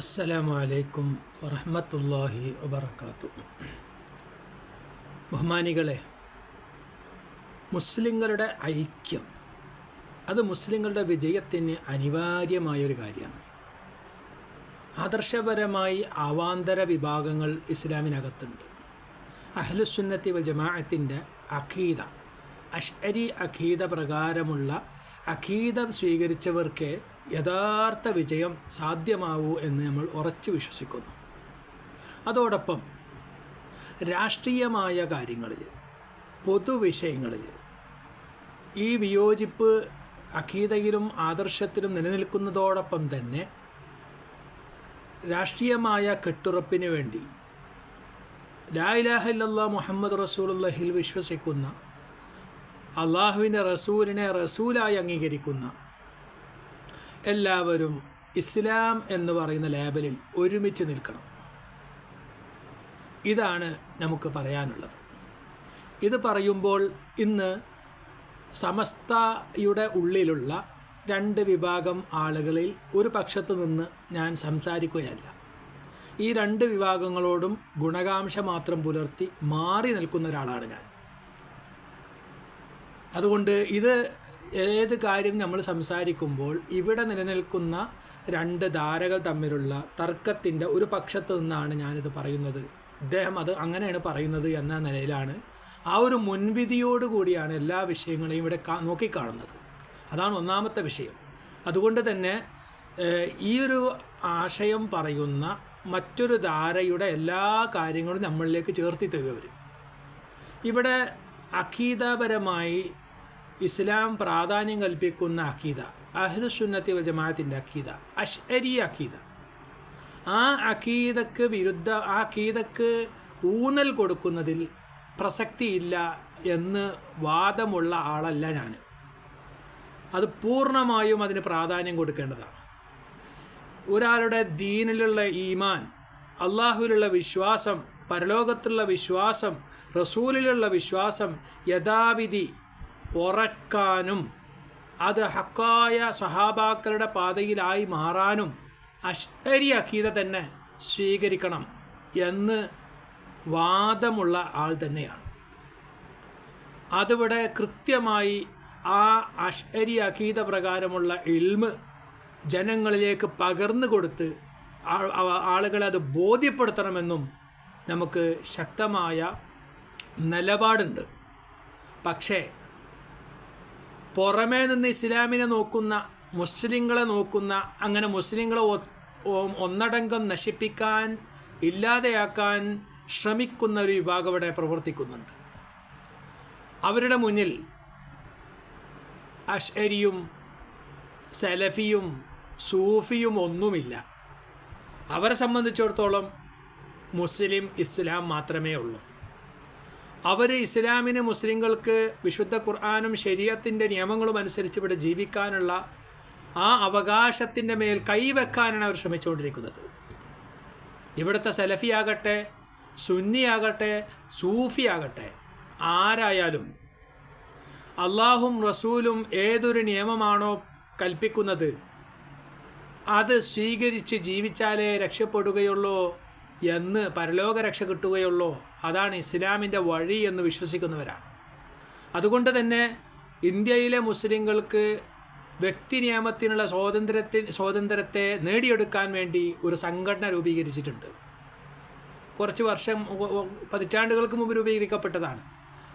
അസ്സലാമു അലൈക്കും വറഹമത്തല്ലാഹി വബർക്കാത്തു ബഹുമാനികളെ മുസ്ലിങ്ങളുടെ ഐക്യം അത് മുസ്ലിങ്ങളുടെ വിജയത്തിന് അനിവാര്യമായൊരു കാര്യമാണ്. ആദർശപരമായി അവാന്തര വിഭാഗങ്ങൾ ഇസ്ലാമിനകത്തുണ്ട്. അഹ്ലുസുന്നത്തി വൽ ജമാഅത്തിന്റെ അഖീദ അഷ്അരി അഖീദ പ്രകാരമുള്ള അഖീദ സ്വീകരിച്ചവർക്ക് യഥാർത്ഥ വിജയം സാധ്യമാവൂ എന്ന് നമ്മൾ ഉറച്ചു വിശ്വസിക്കുന്നു. അതോടൊപ്പം രാഷ്ട്രീയമായ കാര്യങ്ങളിൽ പൊതുവിഷയങ്ങളിൽ ഈ വിയോജിപ്പ് അഖീതയിലും ആദർശത്തിലും നിലനിൽക്കുന്നതോടൊപ്പം തന്നെ രാഷ്ട്രീയമായ കെട്ടുറപ്പിന് വേണ്ടി ലാ ഇലാഹ ഇല്ലല്ലാ മുഹമ്മദ് റസൂലുള്ളഹിൽ വിശ്വസിക്കുന്ന അള്ളാഹുവിന്റെ റസൂലിനെ റസൂലായി അംഗീകരിക്കുന്ന എല്ലാവരും ഇസ്ലാം എന്ന് പറയുന്ന ലേബലിൽ ഒരുമിച്ച് നിൽക്കണം. ഇതാണ് നമുക്ക് പറയാനുള്ളത്. ഇത് പറയുമ്പോൾ ഇന്ന് സമസ്തയുടെ ഉള്ളിലുള്ള രണ്ട് വിഭാഗം ആളുകളിൽ ഒരു പക്ഷത്ത് നിന്ന് ഞാൻ സംസാരിക്കുകയല്ല. ഈ രണ്ട് വിഭാഗങ്ങളോടും ഗുണകാംക്ഷ മാത്രം പുലർത്തി മാറി നിൽക്കുന്ന ഒരാളാണ് ഞാൻ. അതുകൊണ്ട് ഇത് ഏത് കാര്യം നമ്മൾ സംസാരിക്കുമ്പോൾ ഇവിടെ നിലനിൽക്കുന്ന രണ്ട് ധാരകൾ തമ്മിലുള്ള തർക്കത്തിന്റെ ഒരു പക്ഷത്ത് നിന്നാണ് ഞാനിത് പറയുന്നത്. ഇദ്ദേഹം അത് അങ്ങനെയാണ് പറയുന്നത് എന്ന നിലയിലാണ്. ആ ഒരു മുൻവിധിയോട് കൂടിയാണ് എല്ലാ വിഷയങ്ങളെയും ഇവിടെ നോക്കിക്കാണുന്നത്. അതാണ് ഒന്നാമത്തെ വിഷയം. അതുകൊണ്ട് തന്നെ ഈ ഒരു ആശയം പറയുന്ന മറ്റൊരു ധാരയുടെ എല്ലാ കാര്യങ്ങളും നമ്മളിലേക്ക് ചേർത്തി തരുവർ ഇവിടെ അഖീദപരമായി ഇസ്ലാം പ്രാധാന്യം കൽപ്പിക്കുന്ന അഖീദ അഹ്ലുസുന്നത്തി വ ജമാഅത്തിന്റെ അഖീദ അഷ്അരി അഖീദ. ആ അഖീദക്ക് വിരുദ്ധ ആ അഖീദക്ക് ഊന്നൽ കൊടുക്കുന്നതിൽ പ്രസക്തിയില്ല എന്ന് വാദമുള്ള ആളല്ല ഞാൻ അത് പൂർണമായും അതിന് പ്രാധാന്യം കൊടുക്കേണ്ടതാണ്. ഒരാളുടെ ദീനിലുള്ള ഈമാൻ അള്ളാഹുവിലുള്ള വിശ്വാസം പരലോകത്തുള്ള വിശ്വാസം റസൂലിലുള്ള വിശ്വാസം യഥാവിധി ഉറക്കാനും അത് ഹക്കായ സഹാബാക്കളുടെ പാതയിലായി മാറാനും അഷ്ടരി അഖീത തന്നെ സ്വീകരിക്കണം എന്ന് വാദമുള്ള ആൾ തന്നെയാണ്. അതിവിടെ കൃത്യമായി ആ അഷ്അരി അഖീത പ്രകാരമുള്ള ഇൽമ് ജനങ്ങളിലേക്ക് പകർന്നു കൊടുത്ത് ആളുകളെ അത് ബോധ്യപ്പെടുത്തണമെന്നും നമുക്ക് ശക്തമായ നിലപാടുണ്ട്. പക്ഷേ പുറമേ നിന്ന് ഇസ്ലാമിനെ നോക്കുന്ന മുസ്ലിങ്ങളെ നോക്കുന്ന അങ്ങനെ മുസ്ലിങ്ങളെ ഒന്നടങ്കം നശിപ്പിക്കാൻ ഇല്ലാതെയാക്കാൻ ശ്രമിക്കുന്ന ഒരു വിഭാഗം ഇവിടെ പ്രവർത്തിക്കുന്നുണ്ട്. അവരുടെ മുന്നിൽ അഷ്അരിയും സലഫിയും സൂഫിയും ഒന്നുമില്ല. അവരെ സംബന്ധിച്ചിടത്തോളം മുസ്ലിം ഇസ്ലാം മാത്രമേ ഉള്ളൂ. അവർ ഇസ്ലാമിന് മുസ്ലിങ്ങൾക്ക് വിശുദ്ധ ഖുർആാനും ശരീരത്തിന്റെ നിയമങ്ങളും അനുസരിച്ച് ഇവിടെ ജീവിക്കാനുള്ള ആ അവകാശത്തിന്റെ മേൽ കൈവെക്കാനാണ് അവർ ശ്രമിച്ചുകൊണ്ടിരിക്കുന്നത്. ഇവിടുത്തെ സലഫിയാകട്ടെ സുന്നിയാകട്ടെ സൂഫിയാകട്ടെ ആരായാലും അള്ളാഹും റസൂലും ഏതൊരു നിയമമാണോ കൽപ്പിക്കുന്നത് അത് സ്വീകരിച്ച് ജീവിച്ചാലേ രക്ഷപ്പെടുകയുള്ളൂ എന്ന് പരലോക രക്ഷ കിട്ടുകയുള്ളൂ. അതാണ് ഇസ്ലാമിന്റെ വഴി എന്ന് വിശ്വസിക്കുന്നവരാണ്. അതുകൊണ്ട് തന്നെ ഇന്ത്യയിലെ മുസ്ലിങ്ങൾക്ക് വ്യക്തി നിയമത്തിനുള്ള സ്വാതന്ത്ര്യത്തിൽ സ്വാതന്ത്ര്യത്തെ നേടിയെടുക്കാൻ വേണ്ടി ഒരു സംഘടന രൂപീകരിച്ചിട്ടുണ്ട്. കുറച്ച് വർഷം പതിറ്റാണ്ടുകൾക്ക് മുമ്പ് രൂപീകരിക്കപ്പെട്ടതാണ്.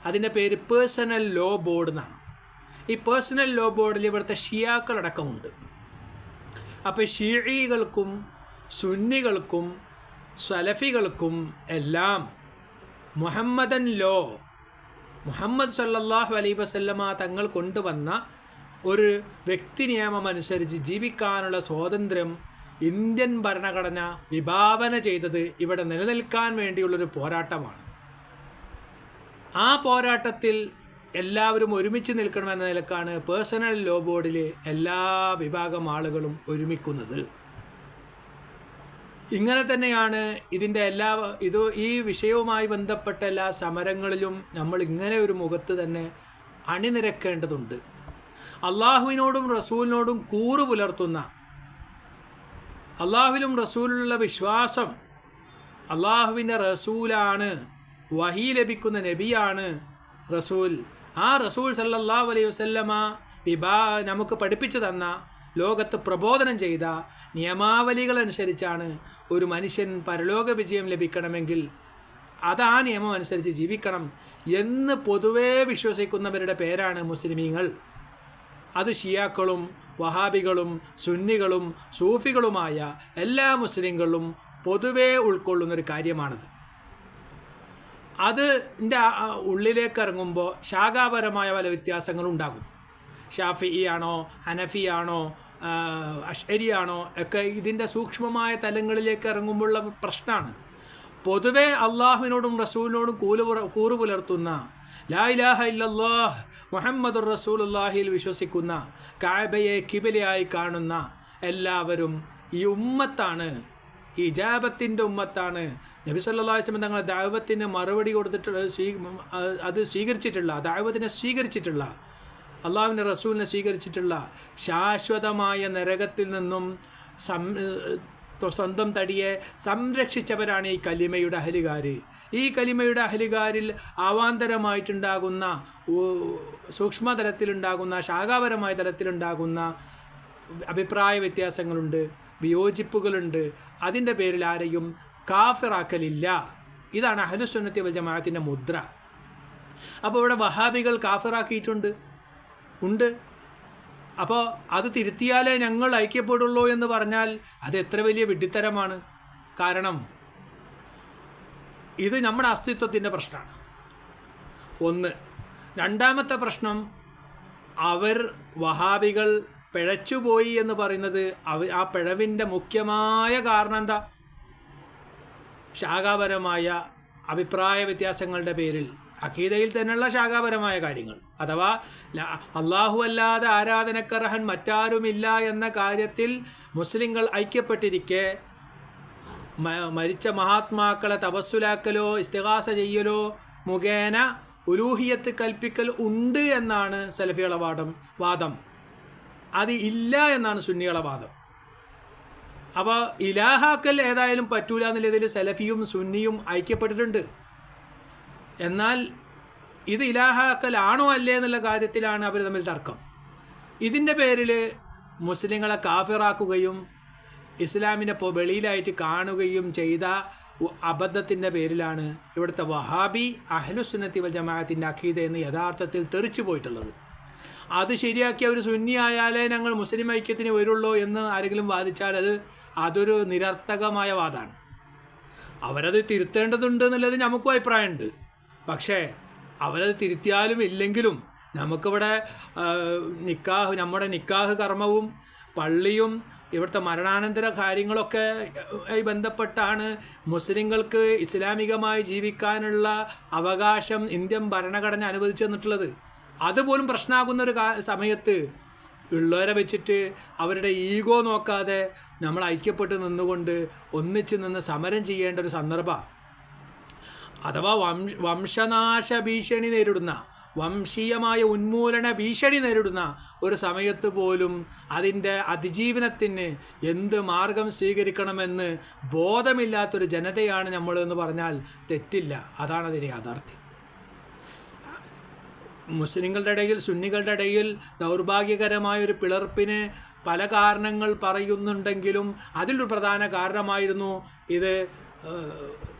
അതിന്റെ പേര് പേഴ്സണൽ ലോ ബോർഡ് എന്നാണ്. ഈ പേഴ്സണൽ ലോ ബോർഡിൽ ഇവിടുത്തെ ഷിയാക്കളടക്കമുണ്ട്. അപ്പോൾ ഷീഴികൾക്കും സുന്നികൾക്കും സലഫികൾക്കും എല്ലാം മുഹമ്മദൻ ലോ മുഹമ്മദ് സല്ലാഹു അലൈ വസല്ലമ തങ്ങൾ കൊണ്ടുവന്ന ഒരു വ്യക്തി നിയമം അനുസരിച്ച് ജീവിക്കാനുള്ള സ്വാതന്ത്ര്യം ഇന്ത്യൻ ഭരണഘടന വിഭാവന ചെയ്തത് ഇവിടെ നിലനിൽക്കാൻ വേണ്ടിയുള്ളൊരു പോരാട്ടമാണ്. ആ പോരാട്ടത്തിൽ എല്ലാവരും ഒരുമിച്ച് നിൽക്കണമെന്ന നിലക്കാണ് പേഴ്സണൽ ലോ ബോർഡിലെ എല്ലാ വിഭാഗം ആളുകളും ഒരുമിക്കുന്നത്. ഇങ്ങനെ തന്നെയാണ് ഇതിന്റെ എല്ലാ ഇത് ഈ വിഷയവുമായി ബന്ധപ്പെട്ട എല്ലാ സമരങ്ങളിലും നമ്മൾ ഇങ്ങനെ ഒരു മുഖത്ത് തന്നെ അണിനിരക്കേണ്ടതുണ്ട്. അള്ളാഹുവിനോടും റസൂലിനോടും കൂറു പുലർത്തുന്ന അള്ളാഹുവിലും റസൂലുള്ള വിശ്വാസം അള്ളാഹുവിന്റെ റസൂലാണ് വഹി ലഭിക്കുന്ന നബിയാണ് റസൂൽ. ആ റസൂൽ സല്ലല്ലാഹു അലൈഹി വസല്ലമ വിഭാ നമുക്ക് പഠിപ്പിച്ചു തന്ന ലോകത്ത് പ്രബോധനം ചെയ്ത നിയമാവലികളനുസരിച്ചാണ് ഒരു മനുഷ്യൻ പരലോക വിജയം ലഭിക്കണമെങ്കിൽ അത് ആ നിയമം അനുസരിച്ച് ജീവിക്കണം എന്ന് പൊതുവേ വിശ്വസിക്കുന്നവരുടെ പേരാണ് മുസ്ലിമീങ്ങൾ. അത് ഷിയാക്കളും വഹാബികളും സുന്നികളും സൂഫികളുമായ എല്ലാ മുസ്ലിങ്ങളും പൊതുവേ ഉൾക്കൊള്ളുന്നൊരു കാര്യമാണത്. അത് ന്റെ ഉള്ളിലേക്ക് ഇറങ്ങുമ്പോൾ ശാഖാപരമായ പല വ്യത്യാസങ്ങളും ഉണ്ടാകും ഷാഫി ആണോ ഹനഫി ആണോ അഷ്അരിയാണോ ഒക്കെ ഇതിന്റെ സൂക്ഷ്മമായ തലങ്ങളിലേക്ക് ഇറങ്ങുമ്പോഴുള്ള പ്രശ്നമാണ് പൊതുവെ അള്ളാഹുവിനോടും റസൂലിനോടും കൂലു കൂറു പുലർത്തുന്ന ലാ ഇലാഹ ഇല്ലല്ലാഹ് മുഹമ്മദ് അള്ളാഹിയിൽ വിശ്വസിക്കുന്ന കാബയെ കിബിലയായി കാണുന്ന എല്ലാവരും ഈ ഉമ്മത്താണ്. ഇജാബത്തിന്റെ ഉമ്മത്താണ്. നബി അലൈഹി തങ്ങളുടെ ദൈവത്തിന് മറുപടി കൊടുത്തിട്ടുള്ള സ്വീ അത് സ്വീകരിച്ചിട്ടുള്ള ദൈവത്തിനെ സ്വീകരിച്ചിട്ടുള്ള അള്ളാഹുവിന്റെ റസൂലിനെ സ്വീകരിച്ചിട്ടുള്ള ശാശ്വതമായ നരകത്തിൽ നിന്നും സം സ്വന്തം തടിയെ സംരക്ഷിച്ചവരാണ് ഈ കലിമയുടെ അഹലുകാർ ഈ കലിമയുടെ അഹലുകാരിൽ അവാന്തരമായിട്ടുണ്ടാകുന്ന സൂക്ഷ്മതലത്തിലുണ്ടാകുന്ന ശാഖാപരമായ തലത്തിലുണ്ടാകുന്ന അഭിപ്രായ വ്യത്യാസങ്ങളുണ്ട് വിയോജിപ്പുകളുണ്ട്. അതിന്റെ പേരിൽ ആരെയും കാഫിറാക്കലില്ല. ഇതാണ് അഹലുസുന്നത്തി വൽ ജമാഅത്തിന്റെ മുദ്ര. അപ്പോൾ ഇവിടെ വഹാബികൾ കാഫിറാക്കിയിട്ടുണ്ട്. ഉണ്ട്. അപ്പോൾ അത് തിരുത്തിയാലേ ഞങ്ങൾ ഐക്യപ്പെടുള്ളൂ എന്ന് പറഞ്ഞാൽ അത് എത്ര വലിയ വിഡ്ഢിത്തരമാണ്. കാരണം ഇത് നമ്മുടെ അസ്തിത്വത്തിന്റെ പ്രശ്നമാണ്. ഒന്ന് രണ്ടാമത്തെ പ്രശ്നം അവർ വഹാബികൾ പിഴച്ചുപോയി എന്ന് പറയുന്നത് അവ ആ പിഴവിന്റെ മുഖ്യമായ കാരണം എന്താ? ശാഖാപരമായ അഭിപ്രായ വ്യത്യാസങ്ങളുടെ പേരിൽ അഖീദയിൽ തന്നെയുള്ള ശാഖാപരമായ കാര്യങ്ങൾ. അഥവാ അള്ളാഹു അല്ലാതെ ആരാധനക്കർഹൻ മറ്റാരുമില്ല എന്ന കാര്യത്തിൽ മുസ്ലിങ്ങൾ ഐക്യപ്പെട്ടിരിക്കെ മരിച്ച മഹാത്മാക്കളെ തപസ്സുലാക്കലോ ഇസ്തിഹാസ ചെയ്യലോ മുഖേന ഉലൂഹിയത്ത് കൽപ്പിക്കൽ ഉണ്ട് എന്നാണ് സലഫികളെ വാദം വാദം. അത് ഇല്ല എന്നാണ് സുന്നികളെ വാദം. അപ്പോൾ ഇലാഹാക്കൽ ഏതായാലും പറ്റൂല എന്നുള്ളതിൽ സലഫിയും സുന്നിയും ഐക്യപ്പെട്ടിട്ടുണ്ട്. എന്നാൽ ഇത് ഇലാഹാക്കലാണോ അല്ലേ എന്നുള്ള കാര്യത്തിലാണ് അവർ തമ്മിൽ തർക്കം. ഇതിന്റെ പേരിൽ മുസ്ലിങ്ങളെ കാഫിറാക്കുകയും ഇസ്ലാമിനെ വെളിയിലായിട്ട് കാണുകയും ചെയ്ത അബദ്ധത്തിന്റെ പേരിലാണ് ഇവിടുത്തെ വഹാബി അഹ്ലുസുന്നത്തി വൽ അഖീദ എന്ന് യഥാർത്ഥത്തിൽ തെറിച്ചു പോയിട്ടുള്ളത്. അത് ശരിയാക്കി അവർ സുന്നി ആയാലേ ഞങ്ങൾ മുസ്ലിം ഐക്യത്തിന് വരുള്ളൂ എന്ന് ആരെങ്കിലും വാദിച്ചാൽ അത് അതൊരു നിരർത്ഥകമായ വാദമാണ് അവരത് തിരുത്തേണ്ടതുണ്ട് എന്നുള്ളത് നമുക്കും അഭിപ്രായമുണ്ട്. പക്ഷേ അവരത് തിരുത്തിയാലും ഇല്ലെങ്കിലും നമുക്കിവിടെ നിക്കാഹ് നമ്മുടെ നിക്കാഹ് കർമ്മവും പള്ളിയും ഇവിടുത്തെ മരണാനന്തര കാര്യങ്ങളൊക്കെ ആയി ബന്ധപ്പെട്ടാണ് മുസ്ലിങ്ങൾക്ക് ഇസ്ലാമികമായി ജീവിക്കാനുള്ള അവകാശം ഇന്ത്യൻ ഭരണഘടന അനുവദിച്ചു തന്നിട്ടുള്ളത്. അതുപോലും പ്രശ്നമാകുന്ന ഒരു സമയത്ത് ഉള്ളവരെ വെച്ചിട്ട് അവരുടെ ഈഗോ നോക്കാതെ നമ്മൾ ഐക്യപ്പെട്ട് നിന്നുകൊണ്ട് ഒന്നിച്ച് നിന്ന് സമരം ചെയ്യേണ്ട ഒരു സന്ദർഭമാണ് അഥവാ വംശ വംശനാശ ഭീഷണി നേരിടുന്ന വംശീയമായ ഉന്മൂലന ഭീഷണി നേരിടുന്ന ഒരു സമയത്ത് പോലും അതിന്റെ അതിജീവനത്തിന് എന്ത് മാർഗം സ്വീകരിക്കണമെന്ന് ബോധമില്ലാത്തൊരു ജനതയാണ് നമ്മളെന്ന് പറഞ്ഞാൽ തെറ്റില്ല. അതാണ് അതിന്റെ യാഥാർത്ഥ്യം. മുസ്ലിങ്ങളുടെ ഇടയിൽ സുന്നികളുടെ ഇടയിൽ ദൗർഭാഗ്യകരമായ ഒരു പിളർപ്പിന് പല കാരണങ്ങൾ പറയുന്നുണ്ടെങ്കിലും അതിലൊരു പ്രധാന കാരണമായിരുന്നു ഇത്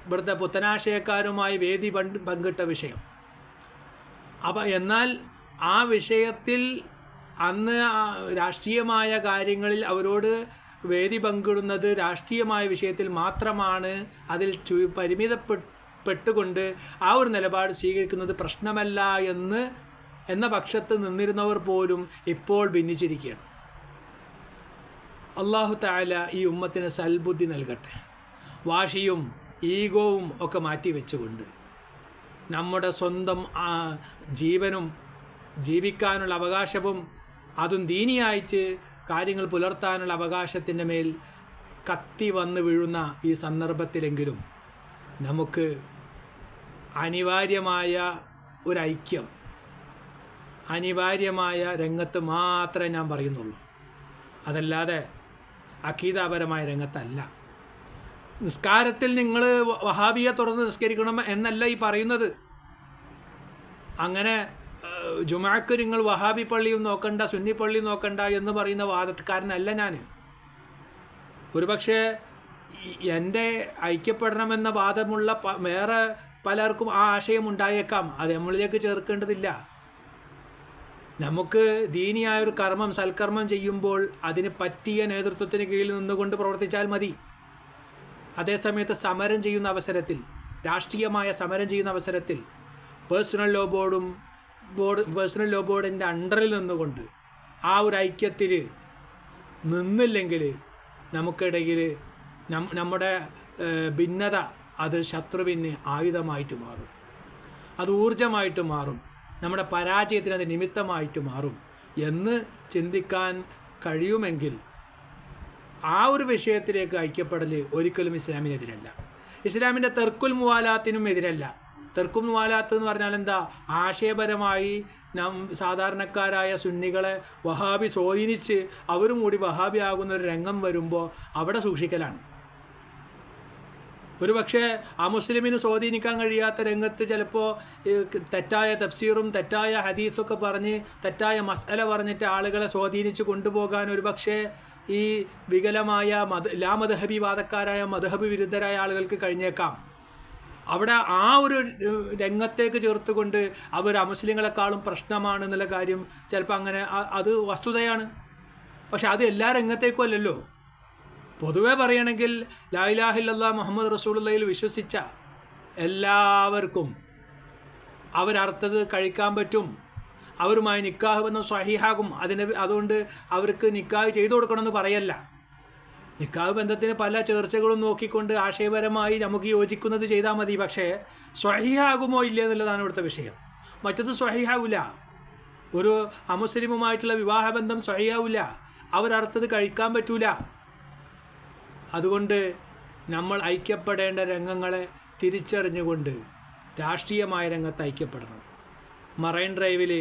ഇവിടുത്തെ പുത്തനാശയക്കാരുമായി വേദി പങ്കിട്ട വിഷയം. അപ്പം എന്നാൽ ആ വിഷയത്തിൽ അന്ന് രാഷ്ട്രീയമായ കാര്യങ്ങളിൽ അവരോട് വേദി പങ്കിടുന്നത് രാഷ്ട്രീയമായ വിഷയത്തിൽ മാത്രമാണ് അതിൽ പരിമിതപ്പെട്ടുകൊണ്ട് ആ ഒരു നിലപാട് സ്വീകരിക്കുന്നത് പ്രശ്നമല്ല എന്ന് എന്ന പക്ഷത്ത് നിന്നിരുന്നവർ പോലും ഇപ്പോൾ ഭിന്നിച്ചിരിക്കുകയാണ്. അള്ളാഹു താല ഈ ഉമ്മത്തിന് സൽബുദ്ധി നൽകട്ടെ. വാശിയും ഈഗോവും ഒക്കെ മാറ്റി വെച്ചുകൊണ്ട് നമ്മുടെ സ്വന്തം ജീവനും ജീവിക്കാനുള്ള അവകാശവും അതും ദീനിയായിട്ട് കാര്യങ്ങൾ പുലർത്താനുള്ള അവകാശത്തിന്റെ മേൽ കത്തി വന്ന് വീഴുന്ന ഈ സന്ദർഭത്തിലെങ്കിലും നമുക്ക് അനിവാര്യമായ ഒരു ഐക്യം അനിവാര്യമായ രംഗത്ത് മാത്രമേ ഞാൻ പറയുന്നുള്ളൂ. അതല്ലാതെ അഖീതാപരമായ രംഗത്തല്ല. നിസ്കാരത്തിൽ നിങ്ങൾ വഹാബിയെ തുറന്ന് നിസ്കരിക്കണം എന്നല്ല ഈ പറയുന്നത്. അങ്ങനെ ജുമാക്ക് നിങ്ങൾ വഹാബി പള്ളിയും നോക്കണ്ട സുന്നി പള്ളിയും നോക്കണ്ട എന്ന് പറയുന്ന വാദക്കാരനല്ല ഞാൻ ഒരുപക്ഷെ എന്റെ ഐക്യപ്പെടണമെന്ന വാദമുള്ള വേറെ പലർക്കും ആ ആശയം ഉണ്ടായേക്കാം അത് നമ്മളിലേക്ക് ചേർക്കേണ്ടതില്ല. നമുക്ക് ദീനിയായൊരു കർമ്മം സൽക്കർമ്മം ചെയ്യുമ്പോൾ അതിന് പറ്റിയ നേതൃത്വത്തിന് കീഴിൽ നിന്നുകൊണ്ട് പ്രവർത്തിച്ചാൽ മതി. അതേസമയത്ത് സമരം ചെയ്യുന്ന അവസരത്തിൽ രാഷ്ട്രീയമായ സമരം ചെയ്യുന്ന അവസരത്തിൽ പേഴ്സണൽ ലോ ബോർഡും ബോർഡ് പേഴ്സണൽ ലോ ബോർഡിന്റെ അണ്ടറിൽ നിന്നുകൊണ്ട് ആ ഒരു ഐക്യത്തിൽ നിന്നില്ലെങ്കിൽ നമുക്കിടയിൽ നമ്മുടെ ഭിന്നത അത് ശത്രുവിന് ആയുധമായിട്ട് മാറും. അത് ഊർജമായിട്ട് മാറും. നമ്മുടെ പരാജയത്തിന് അത് നിമിത്തമായിട്ട് മാറും എന്ന് ചിന്തിക്കാൻ കഴിയുമെങ്കിൽ ആ ഒരു വിഷയത്തിലേക്ക് ഐക്യപ്പെടൽ ഒരിക്കലും ഇസ്ലാമിനെതിരല്ല. ഇസ്ലാമിന്റെ തെർക്കുൽ മുവാലാത്തിനും എതിരല്ല. തെർക്കുൽ മുവാലാത്ത് എന്ന് പറഞ്ഞാൽ എന്താ? ആശയപരമായി നാം സാധാരണക്കാരായ സുന്നികളെ വഹാബി സ്വാധീനിച്ച് അവരും കൂടി വഹാബി ആകുന്ന ഒരു രംഗം വരുമ്പോൾ അവിടെ സൂക്ഷിക്കലാണ്. ഒരു പക്ഷേ ആ മുസ്ലിമിന് സ്വാധീനിക്കാൻ കഴിയാത്ത രംഗത്ത് ചിലപ്പോൾ തെറ്റായ തഫ്സീറും തെറ്റായ ഹദീസൊക്കെ പറഞ്ഞ് തെറ്റായ മസല പറഞ്ഞിട്ട് ആളുകളെ സ്വാധീനിച്ച് കൊണ്ടുപോകാൻ ഒരു പക്ഷേ ഈ വികലമായ മത ലാ മദഹബി വാദക്കാരായ മദഹബി വിരുദ്ധരായ ആളുകൾക്ക് കഴിഞ്ഞേക്കാം. അവിടെ ആ ഒരു രംഗത്തേക്ക് ചേർത്തുകൊണ്ട് അവർ അമുസ്ലിങ്ങളെക്കാളും പ്രശ്നമാണ് എന്നുള്ള കാര്യം ചിലപ്പോൾ അങ്ങനെ അത് വസ്തുതയാണ്. പക്ഷെ അത് എല്ലാ രംഗത്തേക്കും അല്ലല്ലോ. പൊതുവേ പറയുകയാണെങ്കിൽ ലായിലാഹില്ല മുഹമ്മദ് റസൂള്ളയിൽ വിശ്വസിച്ച എല്ലാവർക്കും അവരർത്ഥത് കഴിക്കാൻ പറ്റും. അവരുമായി നിക്കാഹ് ബന്ധം സ്വഹീഹാകും അതിന് അതുകൊണ്ട് അവർക്ക് നിക്കാഹ് ചെയ്തു കൊടുക്കണമെന്ന് പറയല്ല. നിക്കാഹ് ബന്ധത്തിന് പല ചേർച്ചകളും നോക്കിക്കൊണ്ട് ആശയപരമായി നമുക്ക് യോജിക്കുന്നത് ചെയ്താൽ മതി. പക്ഷേ സ്വഹിഹാകുമോ ഇല്ല എന്നുള്ളതാണ് ഇവിടുത്തെ വിഷയം. മറ്റത് സ്വഹിഹാവില്ല ഒരു അമുസ്ലിമുമായിട്ടുള്ള വിവാഹബന്ധം സ്വഹിയാവില്ല അവരർത്ഥത് കഴിക്കാൻ പറ്റൂല. അതുകൊണ്ട് നമ്മൾ ഐക്യപ്പെടേണ്ട രംഗങ്ങളെ തിരിച്ചറിഞ്ഞുകൊണ്ട് രാഷ്ട്രീയമായ രംഗത്ത് ഐക്യപ്പെടണം. മറൈൻ ഡ്രൈവിൽ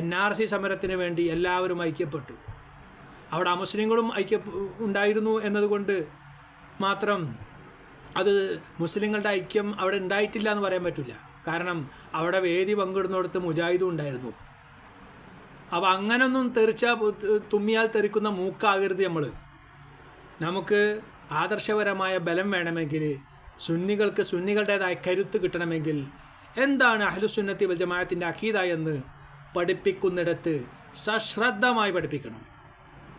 എൻ ആർ സി സമരത്തിന് വേണ്ടി എല്ലാവരും ഐക്യപ്പെട്ടു. അവിടെ അമുസ്ലിങ്ങളും ഐക്യ ഉണ്ടായിരുന്നു എന്നതുകൊണ്ട് മാത്രം അത് മുസ്ലിങ്ങളുടെ ഐക്യം അവിടെ ഉണ്ടായിട്ടില്ല എന്ന് പറയാൻ പറ്റില്ല. കാരണം അവിടെ വേദി പങ്കിടുന്നിടത്ത് മുജാഹിദും ഉണ്ടായിരുന്നു. അപ്പോൾ അങ്ങനൊന്നും തെറിച്ച തുമ്മിയാൽ തെറിക്കുന്ന മൂക്കാകരുത് നമ്മൾ നമുക്ക് ആദർശപരമായ ബലം വേണമെങ്കിൽ സുന്നികൾക്ക് സുന്നികളുടേതായ കരുത്ത് കിട്ടണമെങ്കിൽ എന്താണ് അഹ്ലുസുന്നത്തി വൽ ജമാഅത്തിന്റെ അഖീദ എന്ന് പഠിപ്പിക്കുന്നിടത്ത് സശ്രദ്ധമായി പഠിപ്പിക്കണം.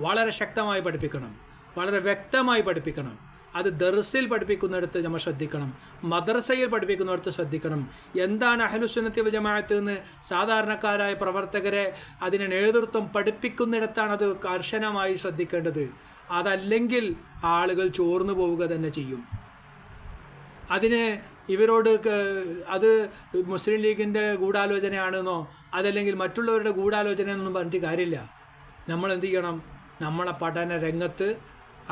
വളരെ ശക്തമായി പഠിപ്പിക്കണം. വളരെ വ്യക്തമായി പഠിപ്പിക്കണം. അത് ദർസിൽ പഠിപ്പിക്കുന്നിടത്ത് നമ്മൾ ശ്രദ്ധിക്കണം. മദ്രസയിൽ പഠിപ്പിക്കുന്നിടത്ത് ശ്രദ്ധിക്കണം. എന്താണ് അഹലുസുന്നത്തി ജമാഅത്ത് എന്ന് സാധാരണക്കാരായ പ്രവർത്തകരെ അതിനെ നേതൃത്വം പഠിപ്പിക്കുന്നിടത്താണ് അത് കർശനമായി ശ്രദ്ധിക്കേണ്ടത്. അതല്ലെങ്കിൽ ആളുകൾ ചോർന്നു പോവുക തന്നെ ചെയ്യും. അതിന് ഇവരോട് അത് മുസ്ലിം ലീഗിന്റെ ഗൂഢാലോചനയാണെന്നോ അതല്ലെങ്കിൽ മറ്റുള്ളവരുടെ ഗൂഢാലോചനയെന്നൊന്നും പറഞ്ഞിട്ട് കാര്യമില്ല. നമ്മൾ എന്ത് ചെയ്യണം? നമ്മളെ പഠന രംഗത്ത്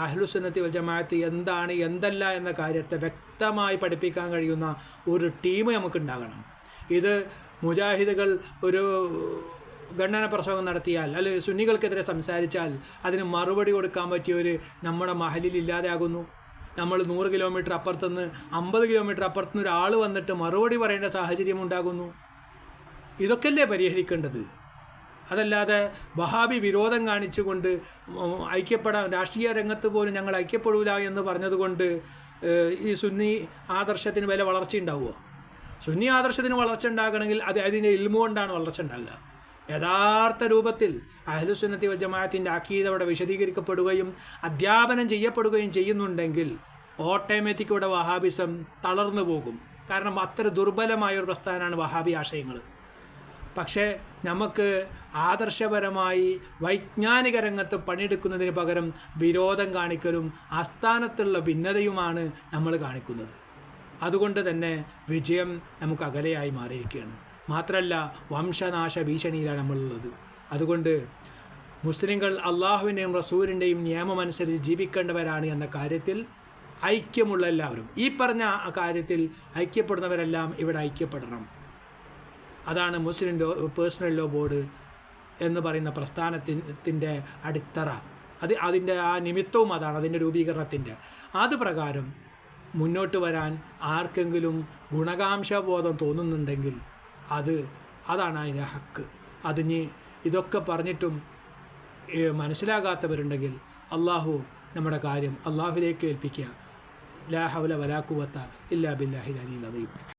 അഹ്ലുസുന്നത്തി വൽ ജമാഅത്ത് എന്താണ് എന്തല്ല എന്ന കാര്യത്തെ വ്യക്തമായി പഠിപ്പിക്കാൻ കഴിയുന്ന ഒരു ടീം നമുക്കുണ്ടാകണം ഇത് മുജാഹിദുകൾ ഒരു ഗണ്ണന പ്രസംഗം നടത്തിയാൽ അല്ലെങ്കിൽ സുന്നികൾക്കെതിരെ സംസാരിച്ചാൽ അതിന് മറുപടി കൊടുക്കാൻ പറ്റിയവർ നമ്മുടെ മഹലിൽ ഇല്ലാതെയാകുന്നു. നമ്മൾ നൂറ് കിലോമീറ്റർ അപ്പുറത്തുനിന്ന് അമ്പത് കിലോമീറ്റർ അപ്പുറത്തുനിന്ന് ഒരാൾ വന്നിട്ട് മറുപടി പറയേണ്ട സാഹചര്യം ഉണ്ടാകുന്നു? ഇതൊക്കെയല്ലേ പരിഹരിക്കേണ്ടത്? അതല്ലാതെ വഹാബി വിരോധം കാണിച്ചുകൊണ്ട് ഐക്യപ്പെടാൻ രാഷ്ട്രീയ രംഗത്ത് പോലും ഞങ്ങൾ ഐക്യപ്പെടൂല എന്ന് പറഞ്ഞതുകൊണ്ട് ഈ സുന്നി ആദർശത്തിന് വില വളർച്ച ഉണ്ടാവുമോ? സുന്നി ആദർശത്തിന് വളർച്ച ഉണ്ടാകണമെങ്കിൽ അത് അതിന്റെ ഇൽമു കൊണ്ടാണ് വളർച്ച ഉണ്ടാകുക യഥാർത്ഥ രൂപത്തിൽ അഹ്ലുസുന്നത്തി വജമാഅത്തിന്റെ അക്കീത അവിടെ വിശദീകരിക്കപ്പെടുകയും അധ്യാപനം ചെയ്യപ്പെടുകയും ചെയ്യുന്നുണ്ടെങ്കിൽ ഓട്ടോമാറ്റിക് ഇവിടെ വഹാബിസം തളർന്നു പോകും. കാരണം അത്ര ദുർബലമായ ഒരു പ്രസ്ഥാനമാണ് വഹാബി ആശയങ്ങൾ പക്ഷേ നമുക്ക് ആദർശപരമായി വൈജ്ഞാനിക രംഗത്ത് പണിയെടുക്കുന്നതിന് പകരം വിരോധം കാണിക്കലും ആസ്ഥാനത്തുള്ള ഭിന്നതയുമാണ് നമ്മൾ കാണിക്കുന്നത്. അതുകൊണ്ട് തന്നെ വിജയം നമുക്ക് അകലെയായി മാറിയിരിക്കുകയാണ്. മാത്രമല്ല വംശനാശ ഭീഷണിയിലാണ് നമ്മളുള്ളത്. അതുകൊണ്ട് മുസ്ലിങ്ങൾ അള്ളാഹുവിന്റെയും റസൂലിന്റെയും നിയമമനുസരിച്ച് ജീവിക്കേണ്ടവരാണ് എന്ന കാര്യത്തിൽ ഐക്യമുള്ള എല്ലാവരും. ഈ പറഞ്ഞ കാര്യത്തിൽ ഐക്യപ്പെടുന്നവരെല്ലാം ഇവിടെ ഐക്യപ്പെടണം. അതാണ് Muslim law personal law board എന്ന് പറയുന്ന പ്രസ്ഥാനത്തിന്റെ അടിത്തറ. അത് അതിന്റെ ആ നിമിത്തവും അതാണ് അതിന്റെ രൂപീകരണത്തിന്റെ. അത് പ്രകാരം മുന്നോട്ട് വരാൻ ആർക്കെങ്കിലും ഗുണകാംക്ഷബോധം തോന്നുന്നുണ്ടെങ്കിൽ അത് അതാണ് അതിന്റെ ഹക്ക്. അതിന് ഇതൊക്കെ പറഞ്ഞിട്ടും മനസ്സിലാകാത്തവരുണ്ടെങ്കിൽ അള്ളാഹു നമ്മുടെ കാര്യം അള്ളാഹുലേക്ക് ഏൽപ്പിക്കുക. ലാ ഹൗല വലാ കുവത്ത ഇല്ലാ ബില്ലാഹി അലീൽ അദീം